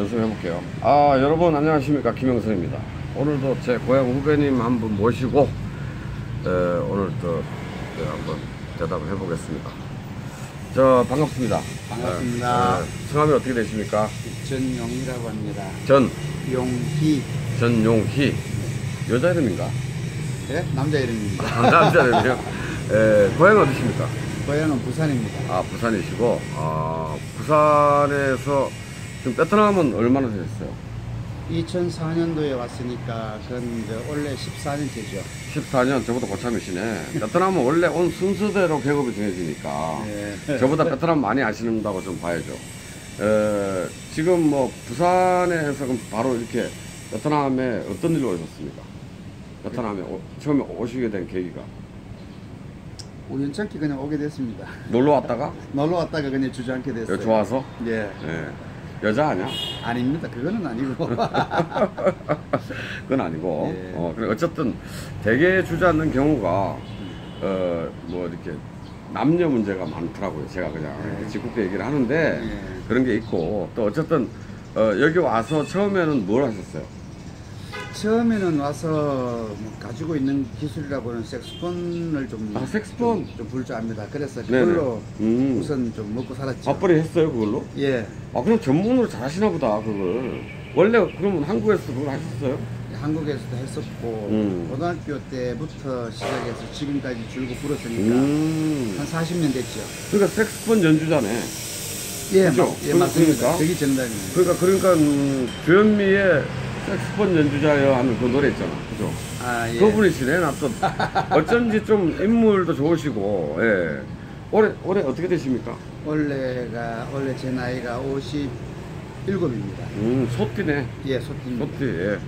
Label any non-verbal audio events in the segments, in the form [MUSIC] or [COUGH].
연습해 볼게요. 아 여러분 안녕하십니까 김영선입니다. 오늘도 제 고향 후배님 한 분 모시고 에, 오늘 또 네, 한번 대답을 해 보겠습니다. 저 반갑습니다. 반갑습니다. 에, 에, 성함이 어떻게 되십니까? 전용이라고 합니다. 전 용희. 전용희 여자 이름인가? 네? 남자 이름입니다. 아, 남자 이름이요. [LAUGHS] 에, 고향 어디십니까? 고향은 부산입니다. 아 부산이시고 아 부산에서 지금 베트남은 얼마나 되셨어요? 2004년도에 왔으니까 그건 이제 원래 14년째죠. 14년 저보다 고참이시네. 베트남은 원래 온 순서대로 계급이 정해지니까 네. 저보다 베트남 많이 아시는다고 좀 봐야죠. 에, 지금 뭐 부산에서 그럼 바로 이렇게 베트남에 어떤 일로 오셨습니까? 베트남에 오- 처음에 오시게 된 계기가 우연찮게 그냥 오게 됐습니다. 놀러 왔다가 [LAUGHS] 놀러 왔다가 그냥 주저앉게 됐어요. 좋아서 예. 예. 여자 아니야? 아닙니다. 그거는 아니고. [LAUGHS] 그건 아니고 예. 어, 그래 어쨌든 대개 주저앉는 경우가 어 뭐 이렇게 남녀 문제가 많더라고요. 제가 그냥 예. 직국계 얘기를 하는데 예. 그런 게 있고 또 어쨌든 어, 여기 와서 처음에는 뭘 하셨어요? 처음에는 와서 뭐 가지고 있는 기술이라고는 색스폰을 좀. 아, 색스폰? 좀불줄 압니다. 그래서. 그걸로 음. 우선 좀 먹고 살았죠. 밥벌이 했어요 그걸로? 예. 아 그럼 전문으로 잘 하시나 보다 그걸 원래 그러면 한국에서 그걸 하셨어요? 한국에서도 했었고 음. 고등학교 때부터 시작해서 지금까지 줄고 불었으니까 음. 한 40년 됐죠. 그러니까 색스폰 연주자네. 예, 그죠? 맞, 예 맞습니다. 그러니까? 저기 정답입니다. 그러니까 그러니까 음, 주현미의 색스폰 연주자여 하는 그 노래 있잖아. 그죠? 아 예. 그분이시네. 나또 [LAUGHS] 어쩐지 좀 인물도 좋으시고. 예. 올해 올해 어떻게 되십니까? 원래가 원래 제 나이가 57입니다. 음, 소띠네. 예, 소띠입니다. 소띠. 예.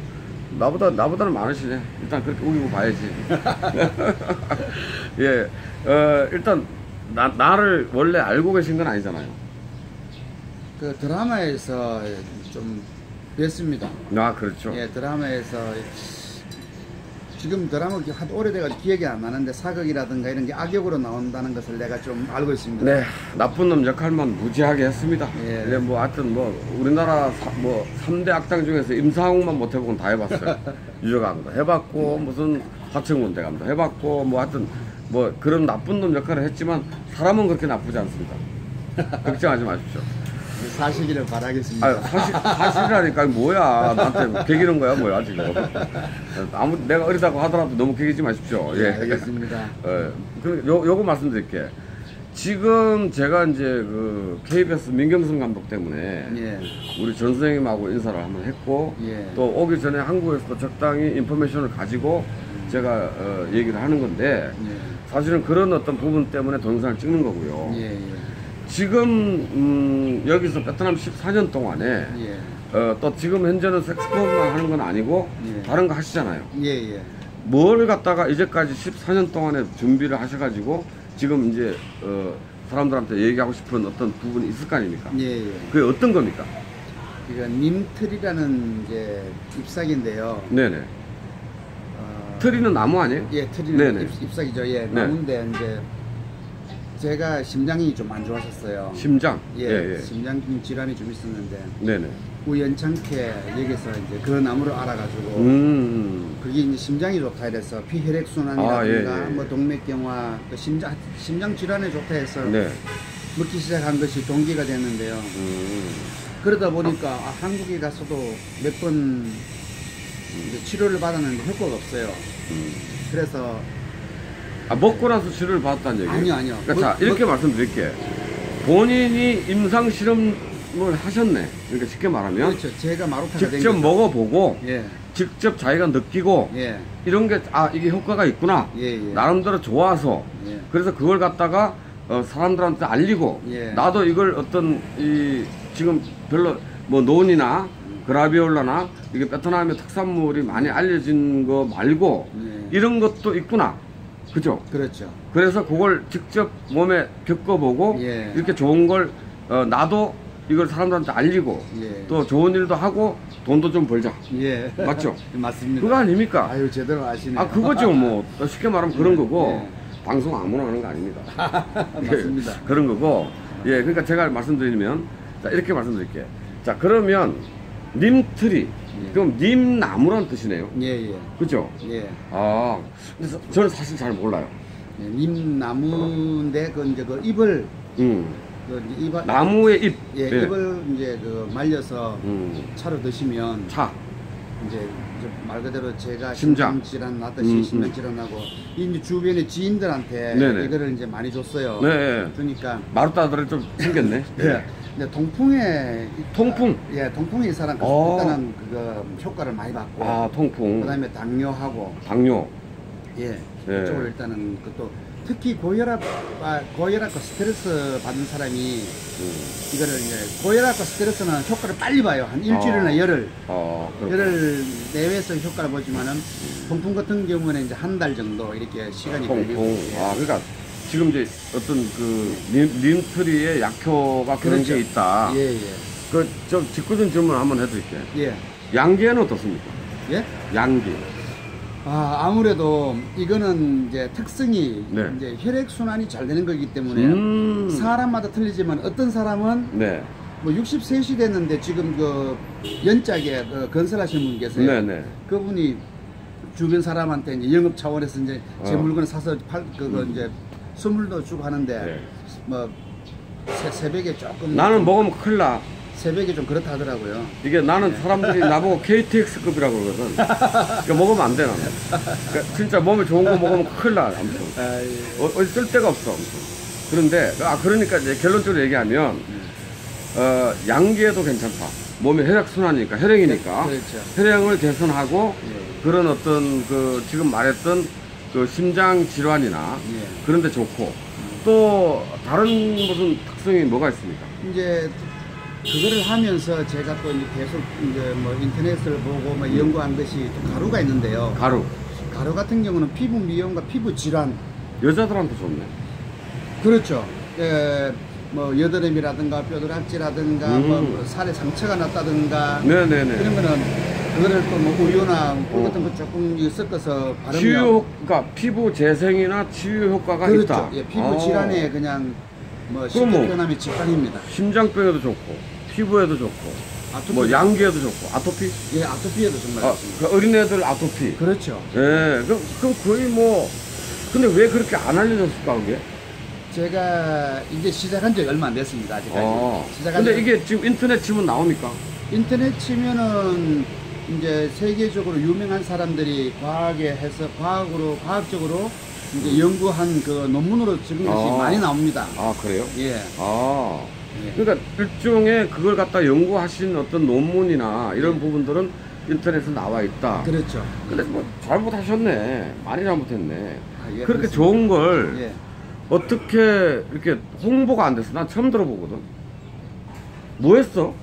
나보다 나보다는 많으시네. 일단 그렇게 우기고 봐야지. [LAUGHS] [LAUGHS] 예. 어, 일단 나, 나를 원래 알고 계신 건 아니잖아요. 그 드라마에서 좀 뵀습니다. 아, 그렇죠. 예, 드라마에서 지금 드라마 하도 오래돼가지고 기억이 안 나는데 사극이라든가 이런 게 악역으로 나온다는 것을 내가 좀 알고 있습니다. 네, 나쁜 놈 역할만 무지하게 했습니다. 예. 네, 뭐 하여튼 뭐 우리나라 사, 뭐 3대 악당 중에서 임상욱만 못 해보고 다 해봤어요. [LAUGHS] 유저강도 해봤고 무슨 화천군 대 감도 해봤고 뭐 하여튼 뭐 그런 나쁜 놈 역할을 했지만 사람은 그렇게 나쁘지 않습니다. [LAUGHS] 걱정하지 마십시오. 사시기를 바라겠습니다. 아 사실 사실이라니까 뭐야 나한테 개기는 거야 뭐야 지금. 아무 내가 어리다고 하더라도 너무 개기지 마십시오. 예, 예. 알겠습니다. [LAUGHS] 예, 그, 요, 요거 말씀드릴게. 지금 제가 이제 그 KBS 민경선 감독 때문에 예, 우리 전 선생님하고 인사를 한번 했고 예. 또 오기 전에 한국에서도 적당히 인포메이션을 가지고 제가 어, 얘기를 하는 건데 예, 사실은 그런 어떤 부분 때문에 동영상을 찍는 거고요. 지금 음, 여기서 베트남 14년 동안에 예, 어, 또 지금 현재는 섹스폰만 하는 건 아니고 예. 다른 거 하시잖아요. 예, 예. 뭘 갖다가 이제까지 14년 동안에 준비를 하셔가지고 지금 이제 어, 사람들한테 얘기하고 싶은 어떤 부분이 있을 거 아닙니까? 예, 예. 그게 어떤 겁니까? 이거 님틀이라는 이제 잎사귀인데요. 네네. 어, 트리는 나무 아니에요? 예, 트리는 네네. 잎, 잎사귀죠. 예, 네. 나무인데 이제 제가 심장이 좀 안 좋았었어요. 심장. 예, 예, 예. 심장 질환이 좀 있었는데 네네. 우연찮게 여기서 이제 그 나무를 알아가지고 음. 그게 이제 심장이 좋다 이래서 피혈액 순환이라든가 아, 예, 예, 예. 뭐 동맥경화 또 심장 심장 질환에 좋다 해서 네. 먹기 시작한 것이 동기가 됐는데요. 음. 그러다 보니까 아, 한국에 가서도 몇 번 치료를 받았는데 효과가 없어요. 음. 그래서 아, 먹고 나서 치료를 받았다는 얘기예요? 아니요, 아니요. 그러니까 먹- 자, 이렇게 먹- 말씀드릴게. 본인이 임상 실험을 하셨네. 그러니까 쉽게 말하면 그렇죠. 제가 마루타가 된 직접. 먹어보고 예, 직접 자기가 느끼고 예, 이런 게 아 이게 효과가 있구나. 예, 예. 나름대로 좋아서 예. 그래서 그걸 갖다가 어, 사람들한테 알리고 예. 나도 이걸 어떤 이 지금 별로 뭐 논이나 그라비올라나 이게 베트남의 특산물이 많이 알려진 거 말고 예. 이런 것도 있구나 그죠 그렇죠. 그래서 그걸 직접 몸에 겪어보고 예. 이렇게 좋은 걸 어, 나도 이걸 사람들한테 알리고 예. 또 좋은 일도 하고 돈도 좀 벌자 예. 맞죠? [LAUGHS] 맞습니다. 그거 아닙니까? 아유 제대로 아시네요. 아 그거죠 뭐 [LAUGHS] 쉽게 말하면 그런 예, 거고 방송 아무나 하는 거 아닙니다 [LAUGHS] 맞습니다. 예, 그런 거고 예 그러니까 제가 말씀드리면 자 이렇게 말씀드릴게요 자 그러면 님트리. 그럼 님 나무란 뜻이네요. 예, 예. 그죠? 예. 아, 그래서 저는 사실 잘 몰라요. 예, 님나무인데 그 이제 그 잎을 음. 그 이제 잎 나무의 잎. 예, 예. 잎을 이제 그 말려서 음. 차로 드시면 차. 이제 이제 말 그대로 제가 심장. 질환 났듯이 음, 심장 음. 질환 나고 이 이제 주변의 지인들한테 네네. 이거를 이제 많이 줬어요. 네. 네. 그러니까 마루따들이 좀 생겼네. 예. 근데 통풍에 통풍. 예, 통풍이 이 사람 어. 일단은 그거 효과를 많이 받고 아, 통풍. 그다음에 당뇨하고 당뇨. 예, 예. 이쪽으로 일단은 그또 특히 고혈압 아, 고혈압과 스트레스 받는 사람이 음. 이거를 이제 고혈압과 스트레스는 효과를 빨리 봐요 한 일주일이나 어. 열흘 아, 그렇구나. 열흘 내외에서 효과를 보지만은 통풍 같은 경우는 이제 한 달 정도 이렇게 시간이 걸리고 통풍. 예. 아, 그러니까 지금 이제 어떤 그 림, 림트리의 약효가 그런 그렇죠. 게 있다. 예, 예. 그, 좀 직구준 질문 한번 해드릴게요. 예. 양기에는 어떻습니까? 예? 양기. 아, 아무래도 이거는 이제 특성이 네. 이제 혈액 순환이 잘 되는 거기 때문에 음. 사람마다 틀리지만 어떤 사람은 네. 뭐 63시 됐는데 지금 그 연짝에 그 건설하시는 분 계세요. 네네. 그분이 주변 사람한테 이제 영업 차원에서 이제 제 어. 음. 물건을 사서 팔 그거 이제 선물도 주고 하는데 네. 뭐 새, 새벽에 조금 나는 먹으면 큰일 나. 새벽에 좀 그렇다 하더라고요. 이게 나는 사람들이 [LAUGHS] 나보고 KTX급이라고 그러거든. 그러니까 먹으면 안 돼, 나는. 그러니까 진짜 몸에 좋은 거 먹으면 큰일 나, 아무튼. 어, 어디 쓸 데가 없어, 아무튼. 그런데, 아, 그러니까 이제 결론적으로 얘기하면, 어, 양기에도 괜찮다. 몸의 혈액순환이니까, 혈행이니까. 그렇죠. 혈행을 개선하고, 예. 그런 어떤 그, 지금 말했던 그 심장 질환이나, 예. 그런 데 좋고, 또, 다른 무슨 특성이 뭐가 있습니까? 이제 그거를 하면서 제가 또 이제 계속 이제 뭐 인터넷을 보고 뭐 연구한 것이 또 가루가 있는데요. 가루. 가루 같은 경우는 피부 미용과 피부 질환 여자들한테 좋네. 그렇죠. 예, 뭐 여드름이라든가 뼈드락지라든가 음. 뭐 살에 상처가 났다든가 네네네. 그런 거는 그거를 또 뭐 우유나 꿀 같은 거 조금 섞어서 바르면 치유 효, 그러니까 피부 재생이나 치유 효과가 그렇죠. 있다. 예, 피부 아. 질환에 그냥 뭐 쉽게 그럼 뭐- 표현하면 직관입니다. 심장병에도 좋고 피부에도 좋고 아토피, 뭐 양기에도 좋고 아토피? 예, 아토피에도 정말 아, 좋습니다. 그 어린애들 아토피. 그렇죠. 예, 그럼, 그럼 거의 뭐 근데 왜 그렇게 안 알려졌을까 그게? 제가 이제 시작한 지 얼마 안 됐습니다. 아직까지. 어. 시작한 근데 지- 이게 지금 인터넷 치면 나옵니까? 인터넷 치면은 이제 세계적으로 유명한 사람들이 과학에 해서 과학으로 과학적으로 이제 연구한 그 논문으로 적은 것이 아. 많이 나옵니다. 아 그래요? 예. 아 예. 그러니까 일종의 그걸 갖다 연구하신 어떤 논문이나 이런 부분들은 인터넷에 나와 있다. 그렇죠. 근데 뭐 잘못하셨네. 많이 잘못했네. 아, 예, 그렇게 그렇습니다. 좋은 걸 예. 어떻게 이렇게 홍보가 안 됐어? 난 처음 들어보거든. 뭐 했어?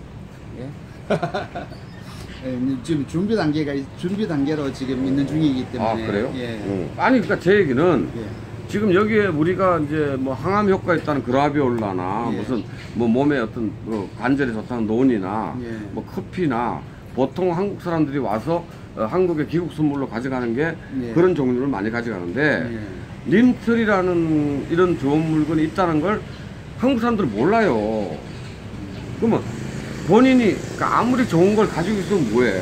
예. [LAUGHS] 예, 지금 준비 단계가 있- 준비 단계로 지금 있는 중이기 때문에 아 그래요? 예. 응. 아니 그러니까 제 얘기는 예. 지금 여기에 우리가 이제 뭐 항암 효과 있다는 그라비올라나 예. 무슨 뭐 몸에 어떤 뭐 관절에 좋다는 논이나 예. 뭐 커피나 보통 한국 사람들이 와서 어, 한국의 기국 선물로 가져가는 게 예. 그런 종류를 많이 가져가는데 예. 림틀이라는 이런 좋은 물건이 있다는 걸 한국 사람들은 몰라요. 그러면 본인이 그러니까 아무리 좋은 걸 가지고 있으면 뭐해?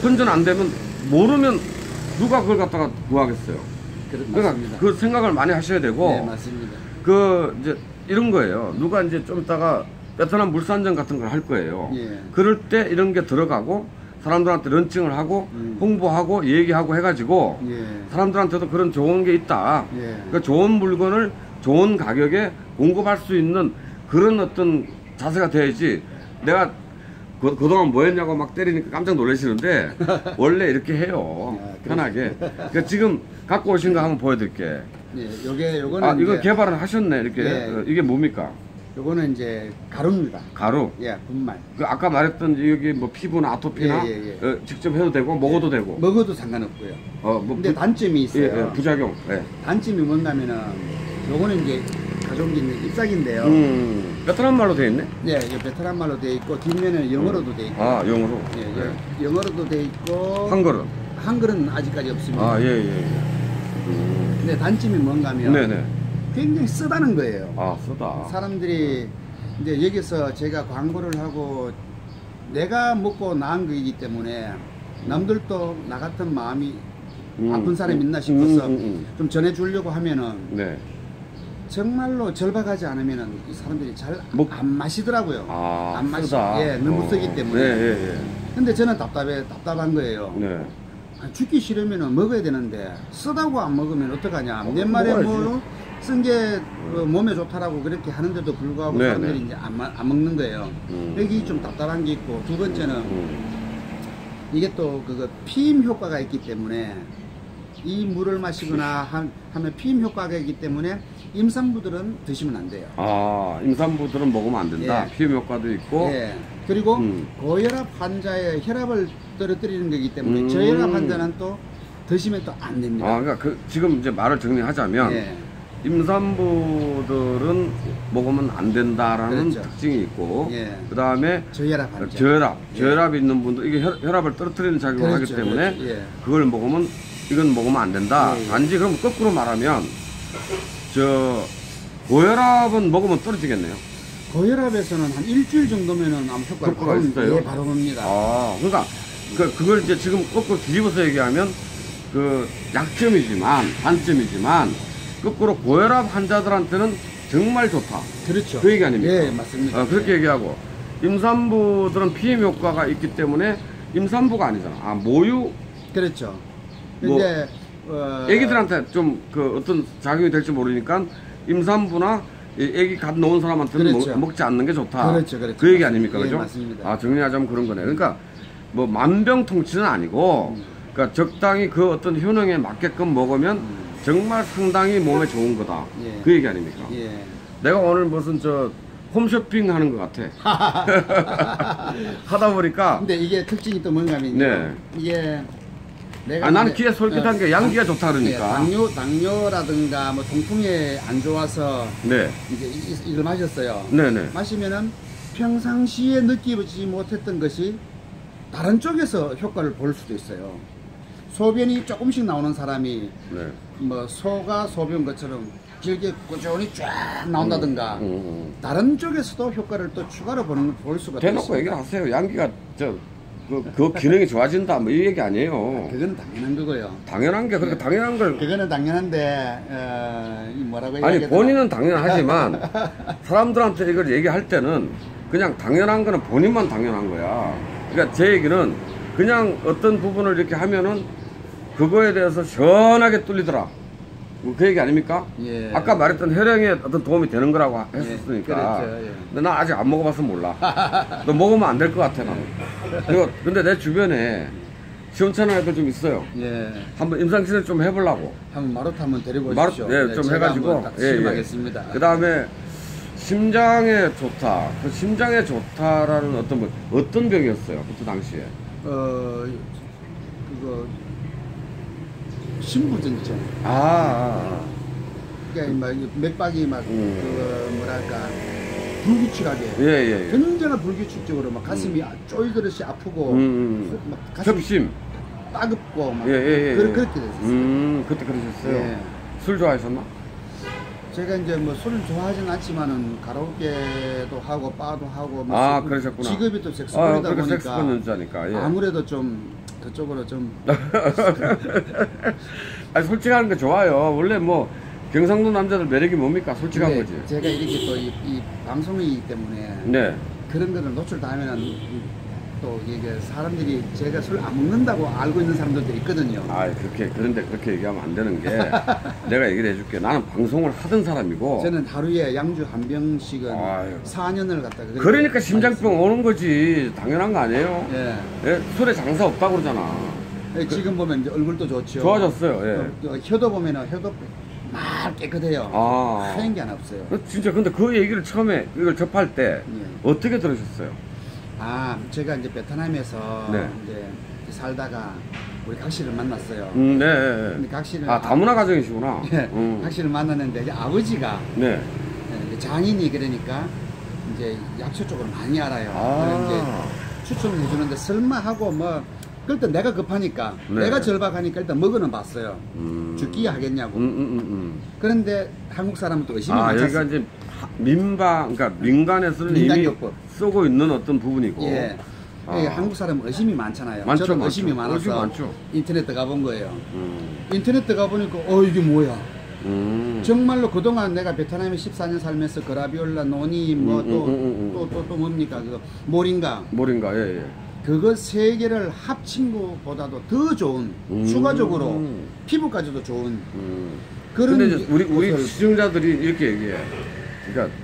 선전 안 되면 모르면 누가 그걸 갖다가 구하겠어요. 그러니까 맞습니다. 그 생각을 많이 하셔야 되고 네, 맞습니다. 그 이제 이런 거예요. 누가 이제 좀 이따가 베트남 물산전 같은 걸 할 거예요. 예. 그럴 때 이런 게 들어가고 사람들한테 런칭을 하고 음. 홍보하고 얘기하고 해가지고 예. 사람들한테도 그런 좋은 게 있다. 예. 그 좋은 물건을 좋은 가격에 공급할 수 있는 그런 어떤 자세가 돼야지 내가 그, 그동안 뭐 했냐고 막 때리니까 깜짝 놀라시는데 [LAUGHS] 원래 이렇게 해요. 아, 편하게. 그러니까 지금 갖고 오신 거 한번 보여드릴게. 예. 요게 요거는 아, 이거 개발을 하셨네. 이렇게. 예. 어, 이게 뭡니까? 요거는 이제 가루입니다. 가루. 예, 분말. 그 아까 말했던 여기 뭐 피부나 아토피나 예, 예, 어, 직접 해도 되고 먹어도 되고. 먹어도 상관없고요. 어, 뭐 근데 부, 단점이 예, 있어요. 예, 부작용. 예. 단점이 뭔가면은 요거는 이제 가져온 게 있는 잎사귀인데요. 음, 베트남 말로 돼 있네. 예, 이게 베트남 말로 돼 있고 뒷면에는 영어로도 돼 있고. 아, 영어로. 예, 예. 예. 영어로도 돼 있고. 한글은. 한글은 아직까지 없습니다. 아, 예, 예. 예. 음. 근데 단점이 뭔가면 네네. 굉장히 쓰다는 거예요. 아, 쓰다. 사람들이 이제 여기서 제가 광고를 하고 내가 먹고 나은 거이기 때문에 남들도 나 같은 마음이 음, 아픈 사람이 음, 있나 싶어서 음, 음, 좀 전해주려고 하면은 음. 네. 정말로 절박하지 않으면은 이 사람들이 잘안 먹- 마시더라고요. 아, 안 마시. 쓰다. 예, 너무 쓰기 때문에. 네, 예, 근데 저는 답답해 답답한 거예요. 예. 네. 아, 죽기 싫으면 먹어야 되는데 쓰다고 안 먹으면 어떡하냐. 어, 내 말에 먹어야지. 뭐쓴게 몸에 좋다라고 그렇게 하는데도 불구하고 네, 사람들이 네. 이제 안, 마- 안 먹는 거예요. 음. 여기 좀 답답한 게 있고 두 번째는 음. 이게 또 그거 피임 효과가 있기 때문에 이 물을 마시거나 하, 하면 피임 효과가 있기 때문에 임산부들은 드시면 안 돼요. 아, 임산부들은 먹으면 안 된다. 예. 피임 효과도 있고. 예. 그리고 음. 고혈압 환자의 혈압을 떨어뜨리는 거기 때문에 음. 저혈압 환자는 또 드시면 또 안 됩니다. 아, 그러니까 그 지금 이제 말을 정리하자면 예. 임산부들은 먹으면 안 된다라는 그렇죠. 특징이 있고 예. 그 다음에 저혈압 환자. 저혈압, 예. 저혈압이 있는 분들 이게 혈, 혈압을 떨어뜨리는 작용을 그렇죠, 하기 때문에 그렇죠. 예. 그걸 먹으면 이건 먹으면 안 된다. 예, 예. 단지 그럼 거꾸로 말하면 저 고혈압은 먹으면 떨어지겠네요. 고혈압에서는 한 일주일 정도면은 아마 효과가 효과가 바로, 있어요? 예, 바로 옵니다. 아, 그러니까 그 그걸 이제 지금 거꾸로 뒤집어서 얘기하면 그 약점이지만 단점이지만 거꾸로 고혈압 환자들한테는 정말 좋다. 그렇죠. 그 얘기 아닙니까? 예, 맞습니다. 어, 그렇게 얘기하고 임산부들은 피임 효과가 있기 때문에 임산부가 아니잖아. 아 모유 그렇죠. 뭐, 이제 어, 애기들한테 좀 그 어떤 작용이 될지 모르니까 임산부나 이 애기 갓 놓은 사람한테는 그렇죠. 먹, 지 않는 게 좋다. 그렇죠, 그렇죠. 그 얘기 아닙니까, 예, 그죠? 맞습니다. 아 정리하자면 그런 거네. 그러니까 뭐 만병통치는 아니고, 음. 그러니까 적당히 그 어떤 효능에 맞게끔 먹으면 정말 상당히 몸에 좋은 거다. 예. 그 얘기 아닙니까? 예. 내가 오늘 무슨 저 홈쇼핑 하는 것 같아. [LAUGHS] [LAUGHS] 하다 보니까 근데 이게 특징이 또 뭔가 하면 네. 이게 아, 나는 귀에 솔깃한 어, 게 양기가 좋다 예, 그러니까. 당뇨 당뇨라든가 뭐 통풍에 안 좋아서 네, 이제 이, 이걸 마셨어요. 네, 네. 마시면은 평상시에 느끼지 못했던 것이 다른 쪽에서 효과를 볼 수도 있어요. 소변이 조금씩 나오는 사람이 네. 뭐 소가 소변 것처럼 길게 꾸준히 쫙 나온다든가 음, 음. 다른 쪽에서도 효과를 또 추가로 보는 볼 수가 또 대놓고 있습니다. 얘기를 하세요. 양기가 저, 그, 그 기능이 좋아진다. 뭐 이 얘기 아니에요. 그건 당연한 거고요. 당연한 게, 그렇게 당연한 걸. 그거는 당연한데 어, 이 뭐라고 아니, 되나? 본인은 당연하지만, [LAUGHS] 사람들한테 이걸 얘기할 때는 그냥 당연한 거는 본인만 당연한 거야. 그러니까 제 얘기는 그냥 어떤 부분을 이렇게 하면은 그거에 대해서 시원하게 뚫리더라. 뭐그 얘기 아닙니까? 예. 아까 말했던 혈행에 어떤 도움이 되는 거라고 했었으니까. 그렇죠, 예. 근데 나 아직 안 먹어봐서 몰라. [LAUGHS] 너 먹으면 안 될 것 같아, 나는. 그리고 근데 내 주변에 시원찮은 애들 좀 있어요. 예. 한번 임상실을 좀 해보려고. 한번 마루타 한번 데리고 마루, 오십시오. 예, 네, 좀 해가지고. 딱 실험하겠습니다. 그 다음에 심장에 좋다. 그 심장에 좋다라는 어떤, 뭐- 어떤 병이었어요, 그때 당시에. 어 그거 신부전증. 아, 아, 그러니까 막 맥박이 막 음. 그거 뭐랄까 불규칙하게. 아. 예, 예, 예. 언제나 불규칙적으로 막 가슴이 쫄듯이 아프고 음, 음. 막 가슴이 협심. 따갑고 막 예, 예, 예. 그렇, 예. 그렇게 됐어요. 음, 그때 그러셨어요. 예. 술 좋아하셨나? 제가 이제 뭐 술을 좋아하진 않지만은 가라오케도 하고 바도 하고 뭐 아, 스- 그러셨구나. 직업이 또 아, 섹스폰이다 그러니까 보니까 섹스폰 연주자니까. 예. 아무래도 좀 그쪽으로 좀 [LAUGHS] 아니, 솔직한 거 좋아요. 원래 뭐, 경상도 남자들 매력이 뭡니까? 솔직한 거지. 제가 이렇게 또 이 방송이기 때문에 네. 그런 거를 노출당하면 또 이게 사람들이 제가 술 안 먹는다고 알고 있는 사람들도 있거든요. 아, 그렇게, 그런데 그렇게 얘기하면 안 되는 게, [LAUGHS] 내가 얘기를 해줄게. 나는 방송을 하던 사람이고, 저는 하루에 양주 한 병씩은 아유. 4년을 갖다가 그렇게 그러니까 심장병. 오는 거지. 당연한 거 아니에요? 예. 예, 술에 장사 없다고 그러잖아. 예, 지금 보면 이제 얼굴도 좋죠. 좋아졌어요, 예. 어, 어, 혀도 보면은 혀도 막 깨끗해요. 아. 하얀 게 하나 없어요. 어, 진짜 근데 그 얘기를 처음에 이걸 접할 때 예. 어떻게 들으셨어요? 아, 제가 이제 베트남에서 네. 이제 살다가 우리 각시를 만났어요. 음, 네. 근데 네. 각시를 아, 다문화 가정이시구나. 예, 음. 각시를 만났는데 이제 아버지가 네. 예, 이제 장인이 그러니까 이제 약초 쪽을 많이 알아요. 아. 이제 추천을 해주는데 설마 하고 뭐 그때 내가 급하니까 네. 내가 절박하니까 일단 먹어는 봤어요. 음. 죽기 하겠냐고. 음, 음, 음, 그런데 한국 사람은 또 음. 의심이 아, 많지 여기가? 이제 하- 민방, 그러니까 민간에서는 이미 민간요법. 쓰고 있는 어떤 부분이고. 예. 예, 아. 한국 사람 의심이 많잖아요. 많죠, 저도. 의심이 많아서 의심 많죠. 인터넷 들어가 거예요. 음. 인터넷 들어가 보니까 어 이게 뭐야? 음. 정말로 그동안 내가 베트남에 14년 살면서 그라비올라, 노니 뭐 음, 또또 음, 음, 또 음. 또 뭡니까 그 모링가 뭐인가 예 예. 그거 세 개를 합친 것보다도 더 좋은 음. 추가적으로 피부까지도 좋은 음. 그런 근데 이제 우리 우리 시청자들이 이렇게 얘기해. 그러니까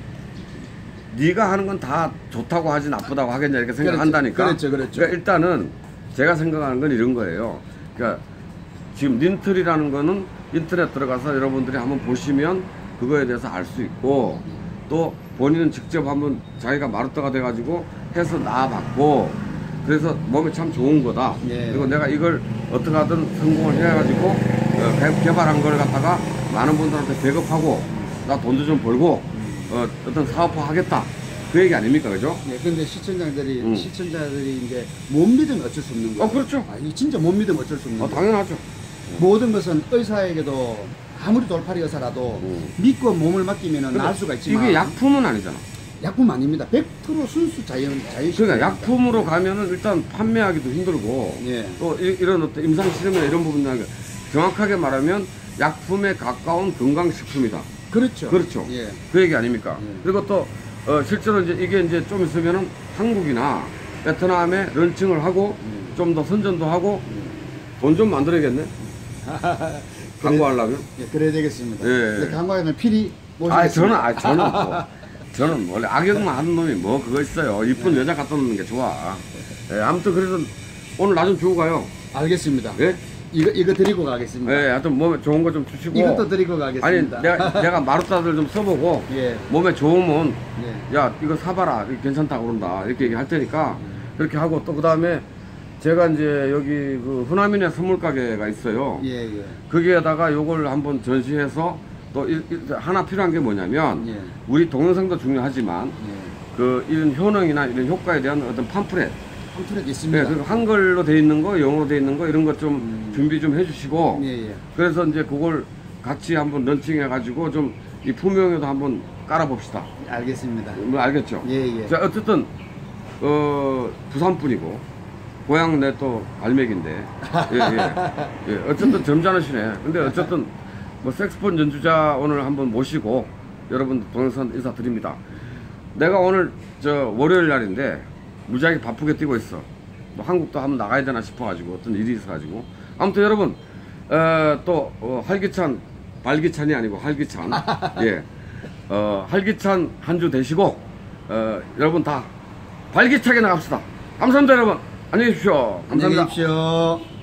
네가 하는 건 다 좋다고 하지 나쁘다고 하겠냐 이렇게 생각한다니까. 그렇죠, 그렇죠. 그러니까 일단은 제가 생각하는 건 이런 거예요. 그러니까 지금 닌틀이라는 거는 인터넷 들어가서 여러분들이 한번 보시면 그거에 대해서 알 수 있고 또 본인은 직접 한번 자기가 마르터가 돼가지고 해서 나와봤고 그래서 몸에 참 좋은 거다. 예. 그리고 내가 이걸 어떻게 하든 성공을 해가지고 어, 개- 개발한 걸 갖다가 많은 분들한테 배급하고 나 돈도 좀 벌고 어, 어떤 사업화 하겠다. 그 얘기 아닙니까, 그죠? 예, 근데 시청자들이 음. 시청자들이 이제 못 믿으면 어쩔 수 없는 거예요. 어, 그렇죠. 아, 이 진짜 못 믿으면 어쩔 수 없는 어, 거예요. 당연하죠. 모든 것은 의사에게도 아무리 돌팔이 의사라도 음. 믿고 몸을 맡기면 나을 수가 있지만 이게 약품은 아니잖아. 약품 아닙니다. 100% 순수 자연 자연 그러니까 약품으로 가면은 일단 판매하기도 힘들고 예. 또 이, 런 어떤 임상 실험이나 이런 부분들 정확하게 말하면 약품에 가까운 건강식품이다. 그렇죠. 그렇죠. 예. 그 얘기 아닙니까? 예. 그리고 또 어, 실제로 이제 이게 이제 좀 있으면은 한국이나 베트남에 런칭을 하고 음. 좀더 선전도 하고 돈 좀 만들어야겠네. [LAUGHS] 광고하려면. 예, 그래야 되겠습니다. 예. 네, 강과에는 필히 아, 모시겠습니다. 저는 아, 저는 뭐, [LAUGHS] 저는 원래 악역만 하는 놈이 뭐 그거 있어요. 이쁜 네. 여자 갖다 놓는 게 좋아. 예, 아무튼 그래서 오늘 나 좀 주고 가요. 알겠습니다. 예? 이거 이거 드리고 가겠습니다. 예, 하여튼 몸에 좋은 거 좀 주시고. 이것도 드리고 아니, 가겠습니다. 내가, 내가 마루타들 좀 써보고 [LAUGHS] 예. 몸에 좋으면 예. 야 이거 사봐라 이거 괜찮다 그런다 이렇게 얘기할 테니까 그렇게 하고 또 그 다음에 제가 이제 여기 그 흔화민의 선물 가게가 있어요 예, 예. 거기에다가 요걸 한번 전시해서 또 이- 이- 하나 필요한 게 뭐냐면 예. 우리 동영상도 중요하지만 예. 그 이런 효능이나 이런 효과에 대한 어떤 팜프렛 팜플렛 네, 있습니다. 그 한글로 돼 있는 거 영어로 돼 있는 거 이런 것좀 음. 준비 좀 해주시고 예, 예. 그래서 이제 그걸 같이 한번 런칭해 가지고 좀 이 품명에도 한번 깔아봅시다 알겠습니다. 뭐 알겠죠? 예, 예. 자, 어쨌든, 어, 부산 분이고, 고향 내또 갈매기인데, 예, 예. 예, 어쨌든 점잖으시네. 근데 어쨌든, 뭐, 색스폰 연주자 오늘 한번 모시고, 여러분 동영상 인사드립니다. 내가 오늘, 저, 월요일 날인데, 무지하게 바쁘게 뛰고 있어. 뭐, 한국도 한번 나가야 되나 싶어가지고, 어떤 일이 있어가지고. 아무튼 여러분, 어, 또, 어, 활기찬, 발기찬이 아니고 활기찬, [LAUGHS] 예. 어, 활기찬 한 주 되시고, 어, 여러분 다 발기차게 나갑시다. 감사합니다, 여러분. 안녕히 계십시오. 안녕히 감사합니다. 계십시오.